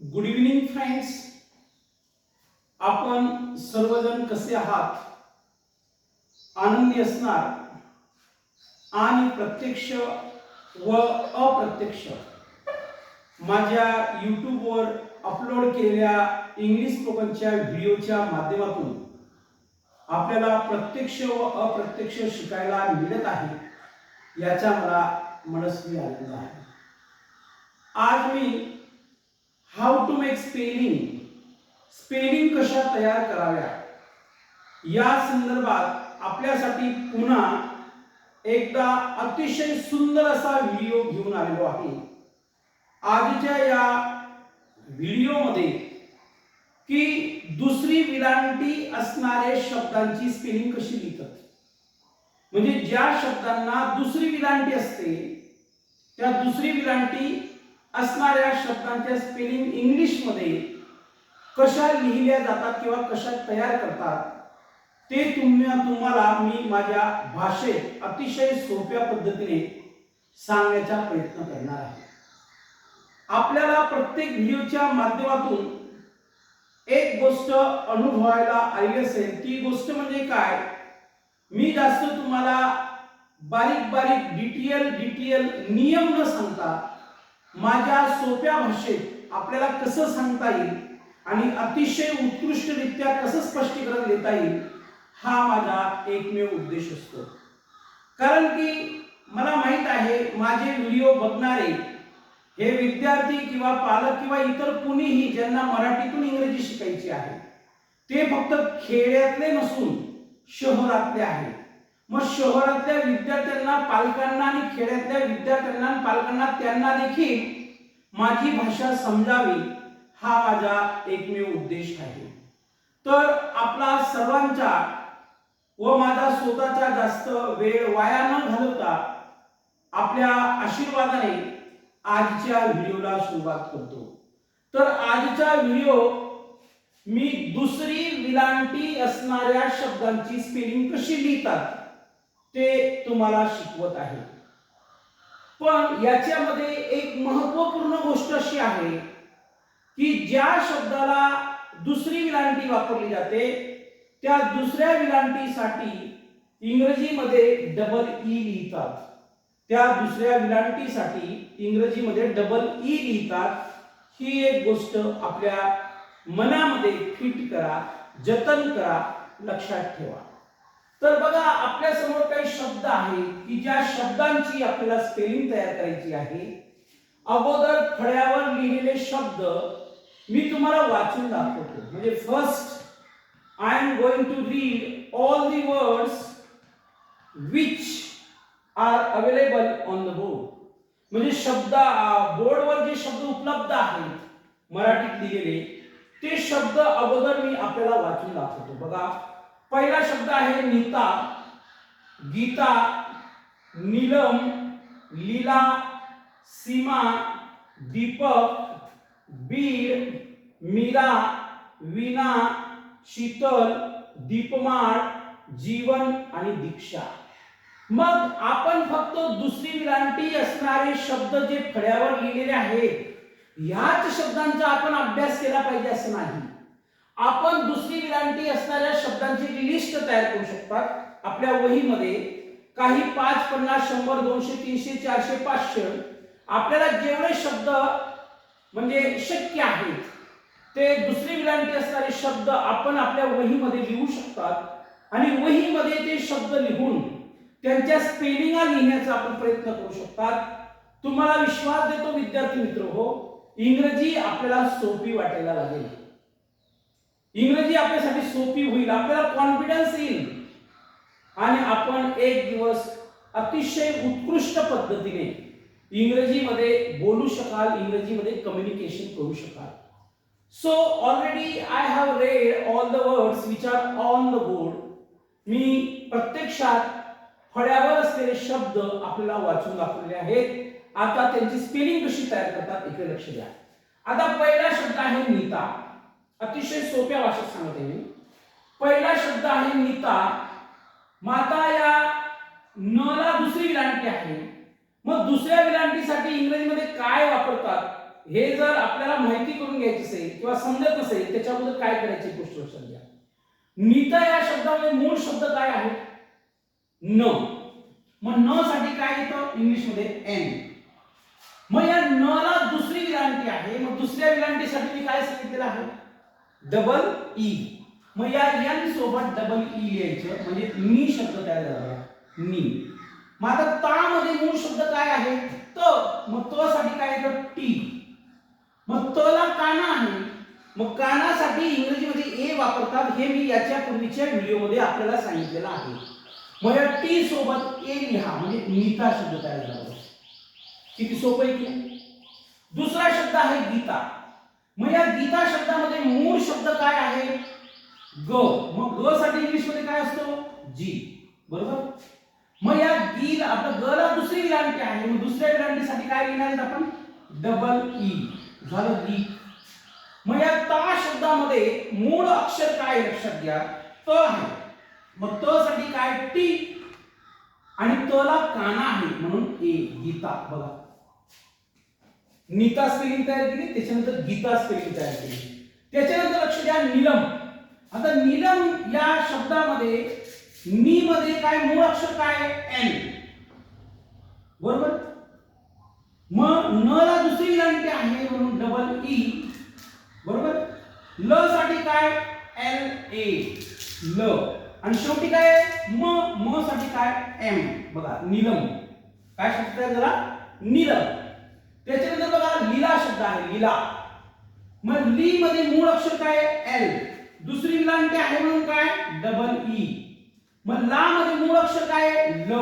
Good evening friends आपण सर्वजण कसे आहात? आनंदी असणार? आणि प्रत्यक्ष व अप्रत्यक्ष? माझ्या यूट्यूबवर अपलोड केलेल्या इंग्लिश स्पोकनच्या व्हिडिओच्या माध्यमातून आपल्याला प्रत्यक्ष व अप्रत्यक्ष शिकायला मिळत आहे याचा मला मनस्वी आनंद आहे. आज मी how to make spelling spelling कशा तयार कराव्या? या संदर्भात आपल्यासाठी पुन्हा एकदा अतिशय सुंदर असा व्हिडिओ घेऊन आलेलो आहे. आजच्या या व्हिडिओमध्ये की दुसरी विलांटी असणाऱ्या शब्दांची स्पेलिंग कशी लिहितात. म्हणजे ज्या शब्दांना दुसरी विलांटी असते त्या दुसरी विलांटी असणाऱ्या शब्दांच्या स्पेलिंग इंग्लिशमध्ये कशा लिहिल्या जातात किंवा कशा तयार करतात ते तुम्ही तुम्हाला मी माझ्या भाषेत अतिशय सोप्या पद्धतीने सांगण्याचा प्रयत्न करणार आहे. आपल्याला प्रत्येक व्हिडिओच्या माध्यमातून एक गोष्ट अनुभवायला आली असेल ती गोष्ट म्हणजे काय? मी जास्त तुम्हाला बारीक बारीक डिटेल डिटेल नियम न सांगता माझ्या सोप्या भाषेत आपल्याला कसं सांगता येईल आणि अतिशय उत्कृष्टरित्या कसं स्पष्टीकरण देता येईल हा माझा एकमेव उद्देश असतो. कारण की मला माहीत आहे माझे व्हिडिओ बघणारे हे विद्यार्थी किंवा पालक किंवा इतर कुणीही ज्यांना मराठीतून इंग्रजी शिकायची आहे ते फक्त खेड्यातले नसून शहरातले आहेत. मग शहरातल्या विद्यार्थ्यांना पालकांना आणि खेड्यातल्या विद्यार्थ्यांना पालकांना त्यांना देखील माझी भाषा समजावी हा माझा एकमेव उद्देश आहे. तर आपला सर्वांचा व माझा स्वतःचा जास्त वेळ वाया न घालवता आपल्या आशीर्वादाने आजच्या व्हिडिओला सुरुवात करतो. तर आजचा व्हिडिओ मी दुसरी विलांटी असणाऱ्या शब्दांची स्पेलिंग कशी लिहितात? ते तुम्हाला शिकवत आहे. पण याच्यामध्ये एक महत्त्वपूर्ण गोष्ट अशी आहे की ज्या शब्दाला दुसरी विलांटी वापरली जाते त्या दुसऱ्या विलांटीसाठी इंग्रजीमध्ये डबल ई e लिहितात. त्या दुसऱ्या विलांटीसाठी इंग्रजीमध्ये डबल ई e लिहितात. ही एक गोष्ट आपल्या मनामध्ये फिट करा जतन करा लक्षात ठेवा. तर बघा आपल्यासमोर काही शब्द आहेत की ज्या शब्दांची आपल्याला स्पेलिंग तयार करायची आहे. अगोदर फळ्यावर लिहिलेले शब्द मी तुम्हाला वाचून दाखवतो. म्हणजे first I am going to read all the words which are available on the board म्हणजे शब्द बोर्डवर जे शब्द उपलब्ध आहेत मराठीत लिहिलेले ते शब्द अगोदर मी आपल्याला वाचून दाखवतो. बघा पहिला शब्द आहे नीता. गीता नीलम लीला सीमा दीपक बीड मीरा वीणा शीतल दीपमाळ जीवन आणि दीक्षा. मग आपण फक्त दुसरी विरांटी असणारे शब्द जे फळ्यावर लिहिलेले आहेत ह्याच शब्दांचा आपण अभ्यास केला पाहिजे असं नाही. आपण दुसरी विरांटी असणाऱ्या शब्दांची लिस्ट तयार करू शकतात. आपल्या वहीमध्ये काही पाच पन्नास शंभर दोनशे तीनशे चारशे पाचशे. आपल्याला जेवढे शब्द म्हणजे शक्य आहेत ते दुसरी विरांटी असणारे शब्द आपण आपल्या वहीमध्ये लिहू शकतात. आणि वहीमध्ये ते शब्द लिहून त्यांच्या स्पेलिंगा लिहिण्याचा आपण प्रयत्न करू शकतात. तुम्हाला विश्वास देतो विद्यार्थी मित्र हो. इंग्रजी आपल्याला सोपी वाटायला लागेल. इंग्रजी आपल्यासाठी सोपी होईल. आपल्याला कॉन्फिडन्स येईल. आणि आपण एक दिवस अतिशय उत्कृष्ट पद्धतीने इंग्रजीमध्ये बोलू शकाल इंग्रजीमध्ये कम्युनिकेशन करू शकाल. So already I have read all the words which are on the board मी प्रत्यक्षात फळ्यावर असलेले शब्द आपल्याला वाचून दाखवलेले आहेत. आता त्यांची स्पेलिंग कशी तयार करतात इकडे लक्ष द्या. आता पहिला शब्द आहे नीता. अतिशय सोप्या भाषेत सांगते मी. पहिला शब्द आहे नीता. माता या नला दुसरी विलांटी आहे. मग दुसऱ्या विलांटीसाठी इंग्रजीमध्ये काय वापरतात हे जर आपल्याला माहिती करून घ्यायची असेल किंवा समजत नसेल त्याच्या अगोदर काय करायची गोष्ट लक्षात घ्या. नीता या शब्दामध्ये मूळ शब्द काय आहे? न. मग न साठी काय येतं? इंग्लिशमध्ये एन. मग या न ला दुसरी विलांटी आहे. मग दुसऱ्या विलांटीसाठी मी काय सांगितलेलं आहे? Double E e. मग या एन सोबत डबल ई e लिहायचं. म्हणजे मी शब्द तयार झाला. मी. मग आता तामध्ये मूळ शब्द काय आहे? त. मग त साठी काय येतं? टी मग त ला काना आहे. मग कानासाठी इंग्रजीमध्ये ए वापरतात. हे मी याच्या पूर्वीच्या व्हिडिओमध्ये आपल्याला सांगितलेलं आहे. मग या टी सोबत ए लिहा. म्हणजे नीता शब्द तयार झाला. किती सोपं आहे की? दुसरा शब्द आहे गीता. मग या गीता शब्दामध्ये मूळ शब्द काय आहे? ग. मग ग साठी इंग्लिशमध्ये काय असतो? जी. बरोबर? मग या गीला आता ग ला दुसरी विलांटी आहे. मग दुसऱ्या विलांटीसाठी काय लिहिणार आपण? Double E e. झालं गी मग या ता शब्दामध्ये मूळ अक्षर काय लक्षात घ्या? त आहे. मग त साठी काय? टी. आणि त ला काना आहे. म्हणून ए गीता. बघा. नीता स्पेलिंग तयार केली त्याच्यानंतर गीता स्पेलिंग तयार केली. त्याच्यानंतर लक्ष द्या नीलम. आता नीलम या शब्दामध्ये नी मध्ये काय मूळ अक्षर काय? एन. बरोबर? मग न ला दुसरी विलांटी आहे म्हणून डबल ई e. बरोबर? ल साठी काय? एल ए ल. आणि शेवटी काय म म साठी काय? एम बघा नीलम. काय शब्द आहे जरा नीलम. त्याच्यानंतर बघा लीला शब्द आहे लीला. मग ली मध्ये मूळ अक्षर काय एल दुसरी विलांटी आहे म्हणून काय? Double E e. मग ला मध्ये मूळ अक्षर काय ल.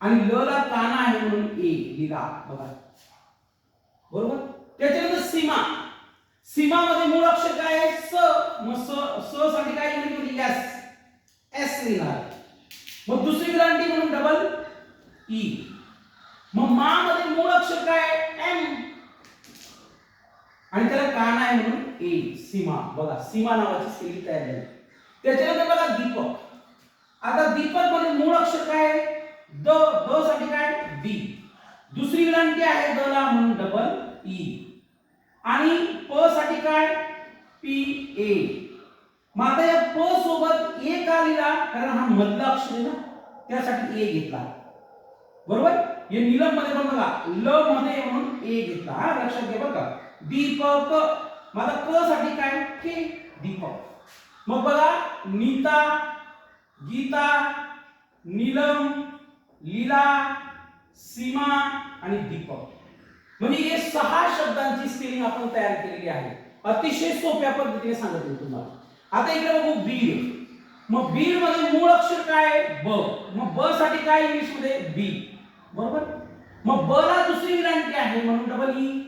आणि ल ला ताना आहे म्हणून ए लीला. बघा. बरोबर? त्याच्यानंतर सीमा. सीमा मध्ये मूळ अक्षर काय आहे? स. मग स स साठी काय इंग्रजीमध्ये एस एस लिहिणार मग दुसरी ग्रांटी म्हणून डबल ई e. मग मा मध्ये मूळ अक्षर काय एम आणि त्याला कान आहे म्हणून ए सीमा. बघा सीमा नावाची स्पेलिंग तयार झाली. त्याच्यानंतर बघा दीपक. आता दीपकमध्ये मूळ अक्षर काय आहे? द द साठी काय? डी दुसरी विनंती आहे द ला म्हणून डबल ई e. आणि प साठी काय? पी ए मग आता या प सोबत ए का लिहिला? कारण हा मधला अक्षर आहे ना त्यासाठी ए घेतला. बरोबर? हे नीलममध्ये पण बघा ल मध्ये म्हणून ए घेतला हा लक्षात घ्या बरं का. दीपक माझा क साठी काय? के दीपक. मग बघा नीता गीता नीलम लीला सीमा आणि दीपक. म्हणजे हे सहा शब्दांची स्पेलिंग आपण तयार केलेली आहे. अतिशय सोप्या पद्धतीने सांगितलं तुम्हाला. आता इकडे बघू बीड मग बीडमध्ये मूळ अक्षर काय ब. मग ब साठी काय इंग्लिशमध्ये बी. बरोबर? मग ब ला दुसरी विलांटी आहे म्हणून डबल ई e.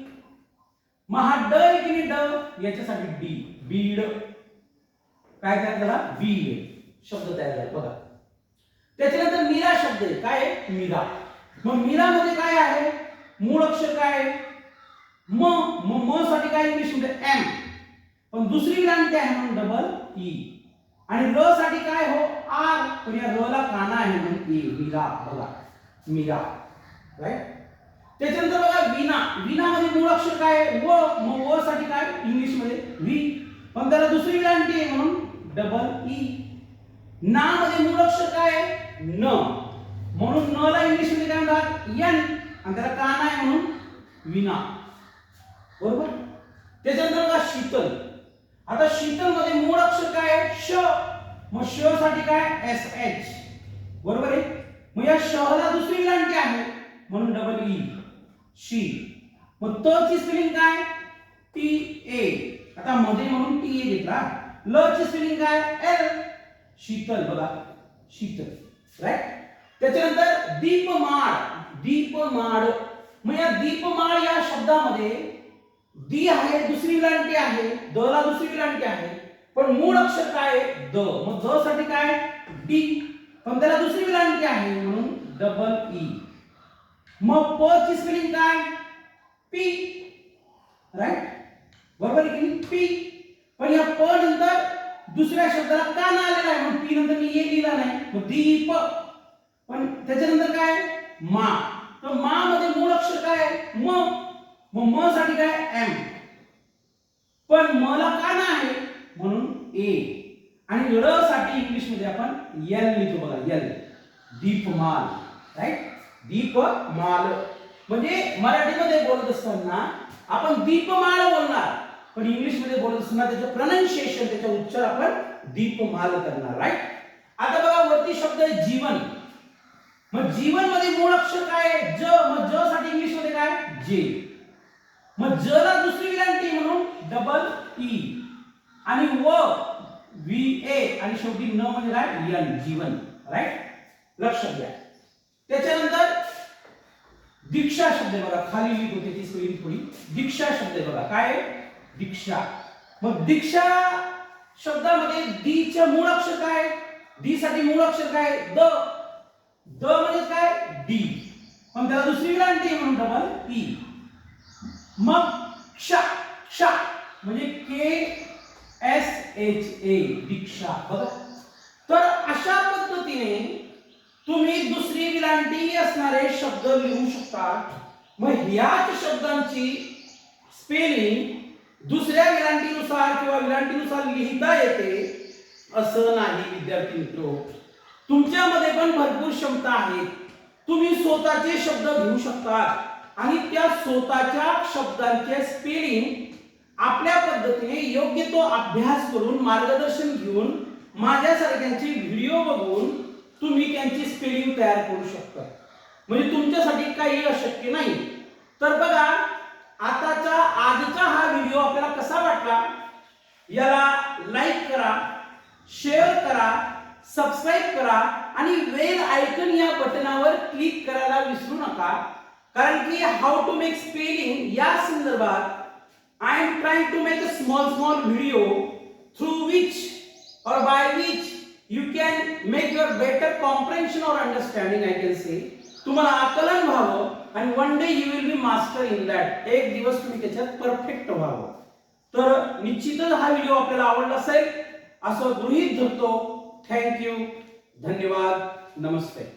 मग हा ड आहे की नाही ड? याच्यासाठी डी बीड. काय तयार त्याला बीड. शब्द तयार झाला बघा. त्याच्यानंतर मीरा शब्द आहे. काय आहे? मीरा. मग मीरा मध्ये काय आहे? मूळ अक्षर काय आहे? म. म साठी काय इंग्लिशमध्ये एम पण दुसरी विरांती आहे म्हणून डबल ई e. आणि र साठी काय हो आर पण या र ला काना आहे म्हणून ए मीरा बघा. मीरा राईट त्याच्यानंतर बघा विना विना मध्ये मूळ अक्षर काय आहे? व मग व साठी काय? इंग्लिशमध्ये व्ही पण त्याला दुसरी विलांटी आहे म्हणून डबल ई e. ना मध्ये मूळ अक्षर काय आहे? न. म्हणून न ला इंग्लिशमध्ये काय म्हणतात? एन आणि त्याला का नाही म्हणून विना बरोबर? त्याच्यानंतर बघा शीतल. आता शीतलमध्ये मूळ अक्षर काय आहे? श. मग श साठी काय? एस एच बरोबर आहे? मग या शहला दुसरी विलांटी आहे. म्हणून डबल ई शी मग त ची स्पेलिंग काय? टी ए आता मध्ये म्हणून टी ए घेतला. ल ची स्पेलिंग काय? एल शीतल. बघा. शीतल. राईट त्याच्यानंतर दीपमाळ. दीपमाळ. मग या दीपमाळ या शब्दामध्ये दी आहे दुसरी विलांटी आहे. द ला दुसरी विलांटी आहे. पण मूळ अक्षर काय द. मग द साठी काय? डी पण त्याला दुसरी विलांटी आहे म्हणून डबल ई e. मग प ची स्पेलिंग काय? पी राईट बरोबर आहे पी पण या प नंतर दुसऱ्या शब्दाला का ना आलेला आहे? मग पी नंतर मी ए लिहिला नाही. मग दी प. पण त्याच्यानंतर काय? मा. तर मा मध्ये मूळ अक्षर काय म. मग म साठी काय? एम पण मला का ना आहे? म्हणून ए आणि र साठी इंग्लिशमध्ये आपण एल लिहितो बघा एल दीपमाल राईट दीपमाल. म्हणजे मराठीमध्ये बोलत असताना आपण दीपमाळ बोलणार पण इंग्लिशमध्ये बोलत असताना त्याचं प्रोनाऊन्सिएशन त्याचा उच्चार आपण दीपमाल करणार राईट आता बघा वरती शब्द आहे जीवन. मग जीवनमध्ये मूळ अक्षर काय आहे? ज. मग ज साठी इंग्लिशमध्ये काय? जे. मग ज ला दुसरी विलांटी म्हणून डबल ई e. आणि व व्ही ए आणि शेवटी न म्हणजे काय? यन जीवन. राईट लक्षात घ्या त्याच्यानंतर दीक्षा शब्द बघा. खाली होते ती सगळी थोडी. दीक्षा शब्द बघा. काय दीक्षा. मग दीक्षा शब्दामध्ये दीच्या मूळ अक्षर काय डी साठी मूळ अक्षर काय द. द म्हणजे काय? डी. पण त्याला दुसरी विलांटी म्हणून डबल ई e. मग क्ष क्ष म्हणजे के एस एच ए दीक्षा बघा तर अशा पद्धतीने तुम्ही दुसरी विलांटी असणारे शब्द लिहू शकता. मग ह्याच शब्दांची स्पेलिंग दुसऱ्या विलांटीनुसार किंवा विलांटीनुसार लिहिता येते असं नाही विद्यार्थी मित्र. तुमच्यामध्ये पण भरपूर क्षमता आहेत. तुम्ही स्वतःचे शब्द घेऊ शकता आणि त्या स्वतःच्या शब्दांचे स्पेलिंग आपल्या पद्धतीने योग्य तो अभ्यास करून मार्गदर्शन घेऊन माझ्यासारख्यांचे व्हिडिओ बघून तुम्ही त्यांची स्पेलिंग तयार करू शकता. म्हणजे तुमच्यासाठी काही अशक्य नाही. तर बघा आताचा आजचा हा व्हिडिओ आपल्याला कसा वाटला याला लाईक करा शेअर करा सबस्क्राईब करा आणि वेल आयकन या बटनावर क्लिक करायला विसरू नका. कारण की हाऊ टू मेक स्पेलिंग या संदर्भात I am trying to make a small small video through which or by which you can make your better comprehension or understanding I can say तुम्हाला आकलन व्हावं आणि one day you will be master in that एक दिवस तुम्ही त्याच्यात perfect व्हावं तर निश्चितच हा व्हिडिओ आपल्याला आवडला असेल असं गृहीत धरतो थँक्यू धन्यवाद नमस्ते